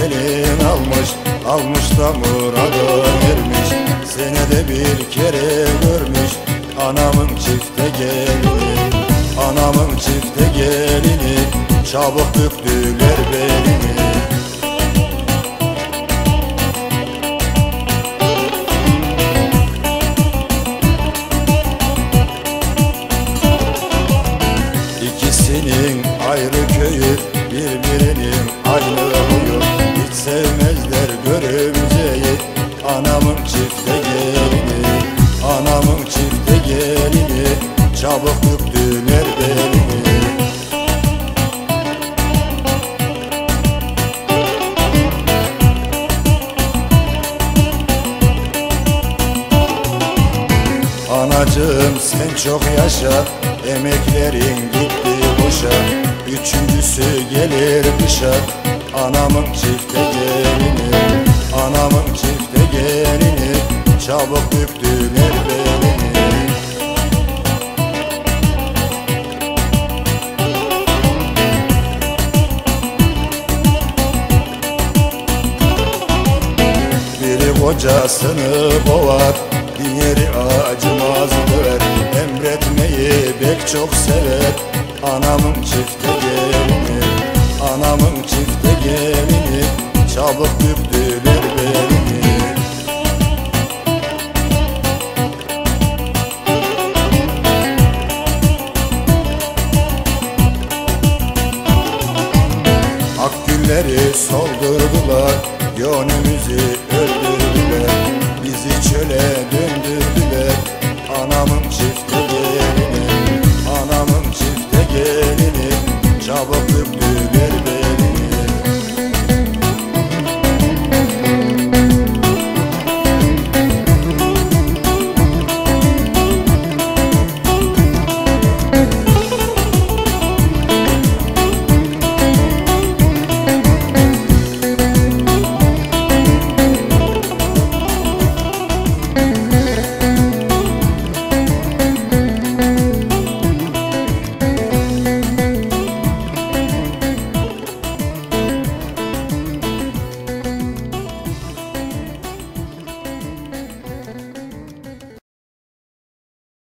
gelin almış Almış da murada ermiş Senede bir kere görmüş Anamın çifte gelini. Anamın çifte gelini Çabuk büktüler belini. Çifte gelini Anamın çifte gelini Çabuk büktüler belini. Anacığım sen çok yaşa Emeklerin gitti boşa. Üçüncüsü gelir kışa Anamın çifte gelini kocasını boğar Diğeri acımaz döver. Emretmeyi pek çok sever Anamın çifte gelini. Anamın çifte gelini Çabuk büktüler belini Akgülleri soldurdular Yönümüzü öldürdüler Bizi çöle döndürdüler. Anamın çifte